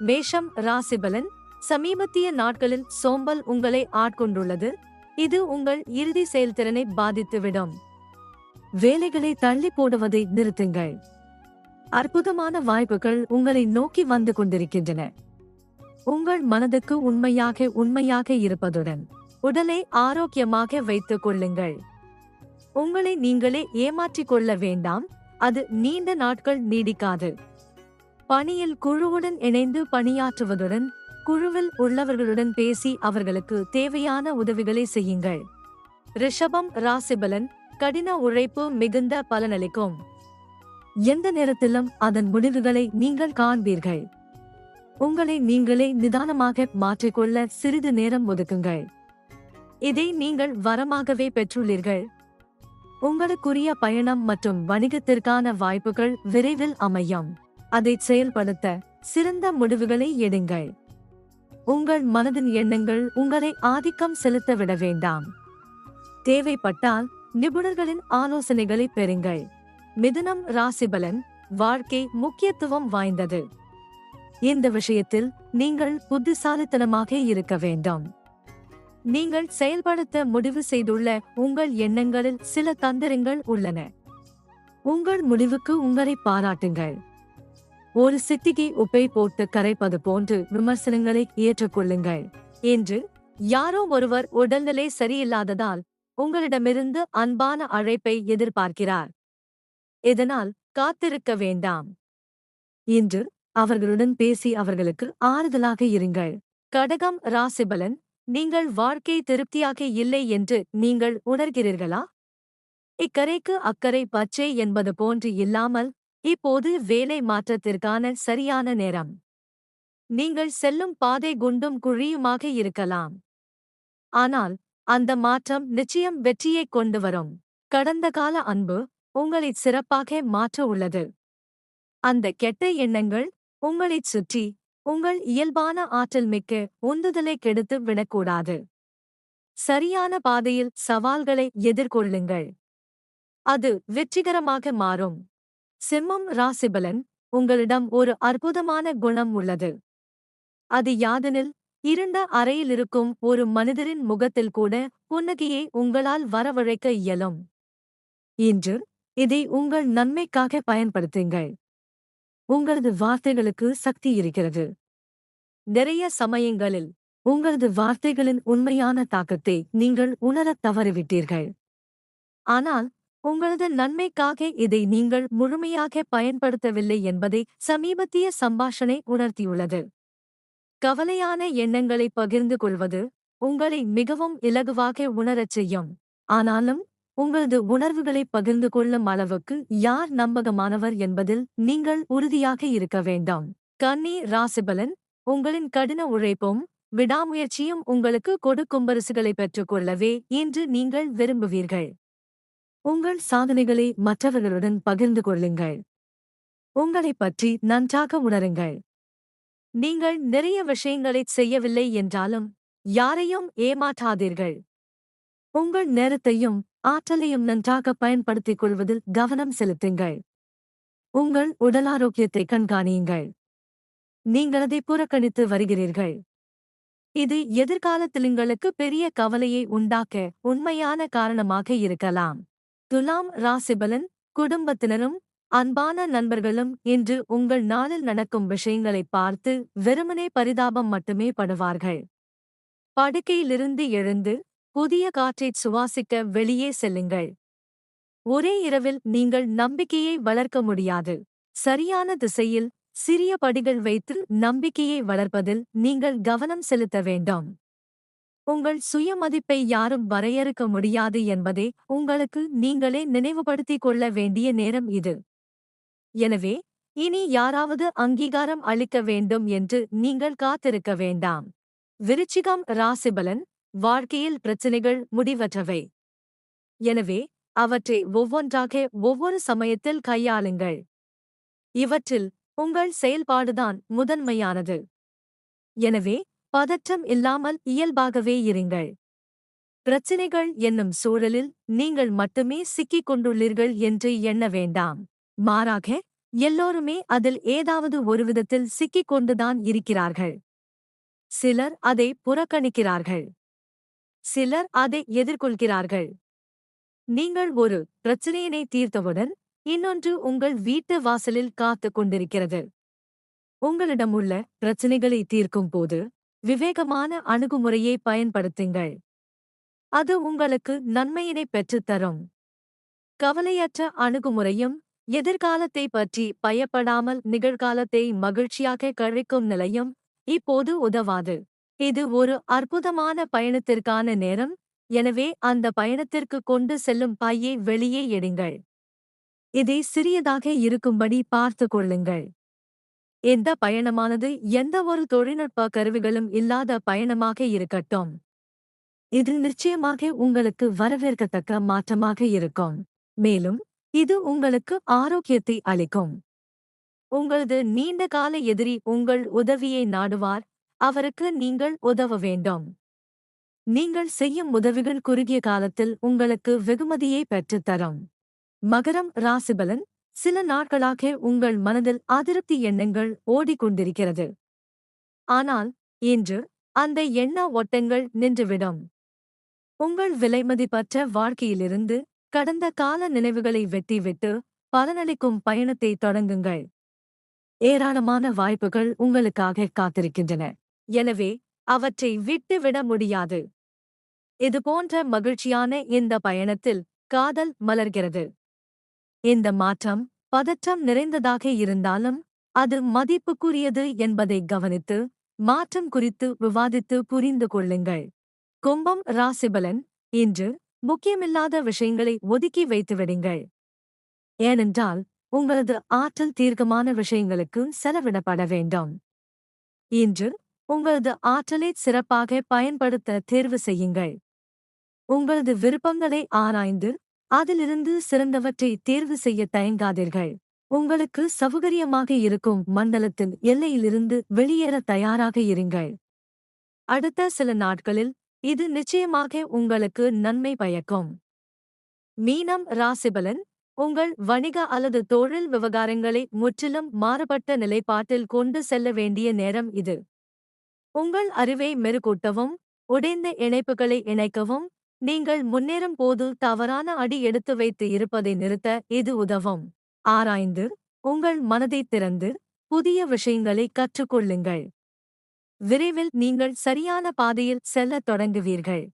மேஷம் ராசிபலன் சமீபத்திய நாட்களில் சோம்பல் உங்களை ஆட்கொண்டுள்ளது. இது உங்கள் இறுதி செயல்திறனை பாதித்துவிடும். வேலைகளை தள்ளி போடுவதை நிறுத்துங்கள். அற்புதமான வாய்ப்புகள் உங்களை நோக்கி வந்து கொண்டிருக்கின்றன. உங்கள் மனதுக்கு உண்மையாக உண்மையாக இருப்பதுடன் உடலை ஆரோக்கியமாக வைத்துக் கொள்ளுங்கள். உங்களை நீங்களே ஏமாற்றிக் கொள்ள வேண்டாம். அது நீண்ட நாட்கள் நீடிக்காது. பணியில் குழுவுடன் இணைந்து பணியாற்றுவதுடன் குழுவில் உள்ளவர்களுடன் பேசி அவர்களுக்கு தேவையான உதவிகளை செய்யுங்கள். ரிஷபம் ராசிபலன் கடின உழைப்பு மிகுந்த பலனளிக்கும். எந்த நேரத்திலும் அதன் முடிவுகளை நீங்கள் காண்பீர்கள். உங்களை நீங்களே நிதானமாக மாற்றிக்கொள்ள சிறிது நேரம் ஒதுக்குங்கள். இதை நீங்கள் வரமாகவே பெற்றுள்ளீர்கள். உங்களுக்குரிய பயணம் மற்றும் வணிகத்திற்கான வாய்ப்புகள் விரைவில் அமையும். அதை செயல்படுத்த சிறந்த முடிவுகளை எடுங்கள். உங்கள் மனதின் எண்ணங்கள் உங்களை ஆதிக்கம் செலுத்த விட வேண்டாம். தேவைப்பட்டால் நிபுணர்களின் ஆலோசனைகளை பெறுங்கள். மிதுனம் ராசிபலன் வாழ்க்கை முக்கியத்துவம் வாய்ந்தது. இந்த விஷயத்தில் நீங்கள் புத்திசாலித்தனமாக இருக்க வேண்டும். நீங்கள் செயல்படுத்த முடிவு செய்துள்ள உங்கள் எண்ணங்களில் சில தந்திரங்கள் உள்ளன. உங்கள் முடிவுக்கு உங்களை பாராட்டுங்கள். ஒரு சிட்டிகை உப்பை போட்டு கரைப்பது போன்று விமர்சனங்களை ஏற்றுக்கொள்ளுங்கள். என்று யாரோ ஒருவர் உடல்நிலை சரியில்லாததால் உங்களிடமிருந்து அன்பான அழைப்பை எதிர்பார்க்கிறார். இதனால் காத்திருக்க வேண்டாம். இன்று அவர்களுடன் பேசி அவர்களுக்கு ஆறுதலாக இருங்கள். கடகம் ராசிபலன் நீங்கள் வாழ்க்கை திருப்தியாக இல்லை என்று நீங்கள் உணர்கிறீர்களா? இக்கரைக்கு அக்கறை பச்சை என்பது போன்று இல்லாமல் இப்போது வேலை மாற்றத்திற்கான சரியான நேரம். நீங்கள் செல்லும் பாதை குண்டும் குழியுமாக இருக்கலாம். ஆனால் அந்த மாற்றம் நிச்சயம் வெற்றியைக் கொண்டு வரும். கடந்த கால அன்பு உங்களை சிறப்பாக மாற்ற உள்ளது. அந்த கெட்ட எண்ணங்கள் உங்களைச் சுற்றி உங்கள் இயல்பான ஆற்றல் மிக்க உந்துதலை கெடுத்து விடக்கூடாது. சரியான பாதையில் சவால்களை எதிர்கொள்ளுங்கள். அது வெற்றிகரமாக மாறும். சிம்மம் ராசிபலன் உங்களிடம் ஒரு அற்புதமான குணம் உள்ளது. அது யாதெனில் இருண்ட அறையிலிருக்கும் ஒரு மனிதரின் முகத்தில் கூட புன்னகையை உங்களால் வரவழைக்க இயலும். இன்று இதை உங்கள் நன்மைக்காக பயன்படுத்துங்கள். உங்களது வார்த்தைகளுக்கு சக்தி இருக்கிறது. நிறைய சமயங்களில் உங்களது வார்த்தைகளின் உண்மையான தாக்கத்தை நீங்கள் உணரத் தவறிவிட்டீர்கள். ஆனால் உங்களது நன்மைக்காக இதை நீங்கள் முழுமையாக பயன்படுத்தவில்லை என்பதை சமீபத்திய சம்பாஷணை உணர்த்தியுள்ளது. கவலையான எண்ணங்களை பகிர்ந்து கொள்வது உங்களை மிகவும் இலகுவாக உணரச் செய்யும். ஆனாலும் உங்களது உணர்வுகளை பகிர்ந்து கொள்ளும் அளவுக்கு யார் நம்பகமானவர் என்பதில் நீங்கள் உறுதியாக இருக்க வேண்டாம். கன்னி ராசிபலன் உங்களின் கடின உழைப்பும் விடாமுயற்சியும் உங்களுக்கு கொடுக்கும் பரிசுகளை பெற்றுக்கொள்ளவே இன்று நீங்கள் விரும்புவீர்கள். உங்கள் சாதனைகளை மற்றவர்களுடன் பகிர்ந்து கொள்ளுங்கள். உங்களைப் பற்றி நன்றாக உணருங்கள். நீங்கள் நிறைய விஷயங்களைச் செய்யவில்லை என்றாலும் யாரையும் ஏமாற்றாதீர்கள். உங்கள் நேரத்தையும் ஆற்றலையும் நன்றாக பயன்படுத்திக் கொள்வதில் கவனம் செலுத்துங்கள். உங்கள் உடலாரோக்கியத்தை கண்காணியுங்கள். நீங்கள் அதை புறக்கணித்து வருகிறீர்கள். இது எதிர்காலத்தில் உங்களுக்கு பெரிய கவலையை உண்டாக்க உண்மையான காரணமாக இருக்கலாம். துலாம் ராசிபலன் குடும்பத்தினரும் அன்பான நண்பர்களும் இன்று உங்கள் நாளில் நடக்கும் விஷயங்களை பார்த்து வெறுமனே பரிதாபம் மட்டுமே படுவார்கள். படுக்கையிலிருந்து எழுந்து புதிய காற்றைச் சுவாசிக்க வெளியே செல்லுங்கள். ஒரே இரவில் நீங்கள் நம்பிக்கையை வளர்க்க முடியாது. சரியான திசையில் சிறிய படிகள் வைத்து நம்பிக்கையை வளர்ப்பதில் நீங்கள் கவனம் செலுத்த வேண்டும். உங்கள் சுயமதிப்பை யாரும் வரையறுக்க முடியாது என்பதை உங்களுக்கு நீங்களே நினைவுபடுத்திக் கொள்ள வேண்டிய நேரம் இது. எனவே இனி யாராவது அங்கீகாரம் அளிக்க வேண்டும் என்று நீங்கள் காத்திருக்க வேண்டாம். விருச்சிகம் ராசிபலன் வாழ்க்கையில் பிரச்சினைகள் முடிவற்றவை. எனவே அவற்றை ஒவ்வொன்றாக ஒவ்வொரு சமயத்தில் கையாளுங்கள். இவற்றில் உங்கள் செயல்பாடுதான் முதன்மையானது. எனவே பதற்றம் இல்லாமல் இயல்பாகவே இருங்கள். பிரச்சினைகள் என்னும் சூழலில் நீங்கள் மட்டுமே சிக்கிக் கொண்டுள்ளீர்கள் என்று எண்ண வேண்டாம். மாறாக எல்லோருமே அதில் ஏதாவது ஒரு விதத்தில் சிக்கிக் கொண்டுதான் இருக்கிறார்கள். சிலர் அதை புறக்கணிக்கிறார்கள். சிலர் அதை எதிர்கொள்கிறார்கள். நீங்கள் ஒரு பிரச்சனையினை தீர்த்தவுடன் இன்னொன்று உங்கள் வீட்டு வாசலில் காத்துக் கொண்டிருக்கிறது. உங்களிடம் உள்ள பிரச்சனைகளை தீர்க்கும் போது விவேகமான அணுகுமுறையை பயன்படுத்துங்கள். அது உங்களுக்கு நன்மையினை பெற்றுத்தரும். கவலையற்ற அணுகுமுறையும் எதிர்காலத்தை பற்றி பயப்படாமல் நிகழ்காலத்தை மகிழ்ச்சியாக கழிக்கும் நிலையும் இப்போது உதவாது. இது ஒரு அற்புதமான பயணத்திற்கான நேரம். எனவே அந்த பயணத்திற்கு கொண்டு செல்லும் பையை வெளியே எடுங்கள். இதை சிறியதாக இருக்கும்படி பார்த்து கொள்ளுங்கள். இந்த பயணமானது எந்த ஒரு தொழில்நுட்ப கருவிகளும் இல்லாத பயணமாக இருக்கட்டும். இது நிச்சயமாக உங்களுக்கு வரவேற்கத்தக்க மாற்றமாக இருக்கும். மேலும் இது உங்களுக்கு ஆரோக்கியத்தை அளிக்கும். உங்களது நீண்ட கால எதிரி உங்கள் உதவியை நாடுவார். அவருக்கு நீங்கள் உதவ வேண்டும். நீங்கள் செய்யும் உதவிகள் குறுகிய காலத்தில் உங்களுக்கு வெகுமதியை பெற்றுத்தரும். மகரம் ராசிபலன் சில நாட்களாக உங்கள் மனதில் அதிருப்தி எண்ணங்கள் ஓடிக்கொண்டிருக்கிறது. ஆனால் இன்று அந்த எண்ண ஓட்டங்கள் நின்றுவிடும். உங்கள் விலைமதிப்பற்ற வாழ்க்கையிலிருந்து கடந்த கால நினைவுகளை வெட்டிவிட்டு பலனளிக்கும் பயணத்தை தொடங்குங்கள். ஏராளமான வாய்ப்புகள் உங்களுக்காக காத்திருக்கின்றன. எனவே அவற்றை விட்டுவிட முடியாது. இதுபோன்ற மகிழ்ச்சியான இந்த பயணத்தில் காதல் மலர்கிறது. இந்த மாற்றம் பதற்றம் நிறைந்ததாக இருந்தாலும் அது மதிப்புக்குரியது என்பதை கவனித்து மாற்றம் குறித்து விவாதித்து புரிந்து கொள்ளுங்கள். கும்பம் ராசிபலன் இன்று முக்கியமில்லாத விஷயங்களை ஒதுக்கி வைத்துவிடுங்கள் ஏனென்றால் உங்களது ஆற்றல் தீர்க்கமான விஷயங்களுக்கு செலவிடப்பட வேண்டும். இன்று உங்களது ஆற்றலை சிறப்பாக பயன்படுத்த தேர்வு செய்யுங்கள். உங்களது விருப்பங்களை ஆராய்ந்து அதிலிருந்து சிறந்தவற்றை தேர்வு செய்ய தயங்காதீர்கள். உங்களுக்கு சௌகரியமாக இருக்கும் மண்டலத்தின் எல்லையிலிருந்து வெளியேற தயாராக இருங்கள். அடுத்த சில நாட்களில் இது நிச்சயமாக உங்களுக்கு நன்மை பயக்கும். மீனம் ராசிபலன் உங்கள் வணிக அல்லது தொழில் விவகாரங்களை முற்றிலும் மாறுபட்ட நிலைப்பாட்டில் கொண்டு செல்ல வேண்டிய நேரம் இது. உங்கள் அறிவை மெருகூட்டவும் உடைந்த இணைப்புகளை இணைக்கவும் நீங்கள் முன்னேறும் போது தவறான அடி எடுத்து வைத்து இருப்பதை நிறுத்த இது உதவும். ஆராய்ந்து உங்கள் மனதைத் திறந்து புதிய விஷயங்களை கற்றுக்கொள்ளுங்கள். விரைவில் நீங்கள் சரியான பாதையில் செல்லத் தொடங்குவீர்கள்.